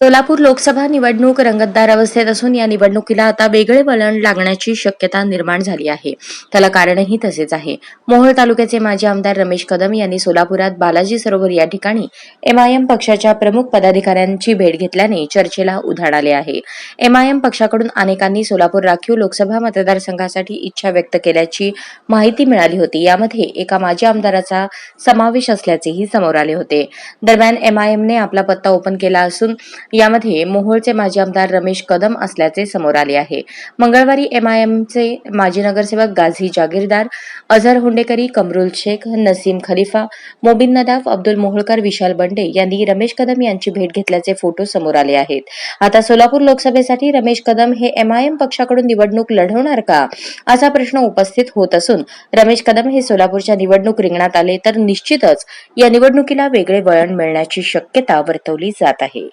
सोलापूर लोकसभा निवडणूक रंगतदार अवस्थेत असून या निवडणुकीला आता वेगळे वळण लागण्याची शक्यता निर्माण झाली आहे. त्याला कारणही तसेच आहे. मोहोळ तालुक्याचे माजी आमदार रमेश कदम यांनी सोलापुरात बालाजी सरोवर या ठिकाणी एमआयएम पक्षाच्या प्रमुख पदाधिकाऱ्यांची भेट घेतल्याने चर्चेला उधाण आले आहे. एमआयएम पक्षाकडून अनेकांनी सोलापूर राखीव लोकसभा मतदारसंघासाठी इच्छा व्यक्त केल्याची माहिती मिळाली होती. यामध्ये एका माजी आमदाराचा समावेश असल्याचेही समोर आले होते. दरम्यान एमआयएमने आपला पत्ता ओपन केला असून यामध्ये मोहोळचे माजी आमदार रमेश कदम असल्याचे समोर आले आहे. मंगळवारी एमआयएमचे माजी नगरसेवक गाझी जागीरदार अझर हुंडेकरी कमरुल शेख नसीम खलिफा मोबिन नदाफ अब्दुल मोहोळकर विशाल बंडे यांनी रमेश कदम यांची भेट घेतल्याचे फोटो समोर आले आहेत. आता सोलापूर लोकसभेसाठी रमेश कदम हे एमआयएम पक्षाकडून निवडणूक लढवणार का? असा प्रश्न उपस्थित होत असून रमेश कदम हे सोलापूरच्या निवडणूक रिंगणात आले तर निश्चितच या निवडणुकीला वेगळे वळण मिळण्याची शक्यता वर्तवली जात आहे.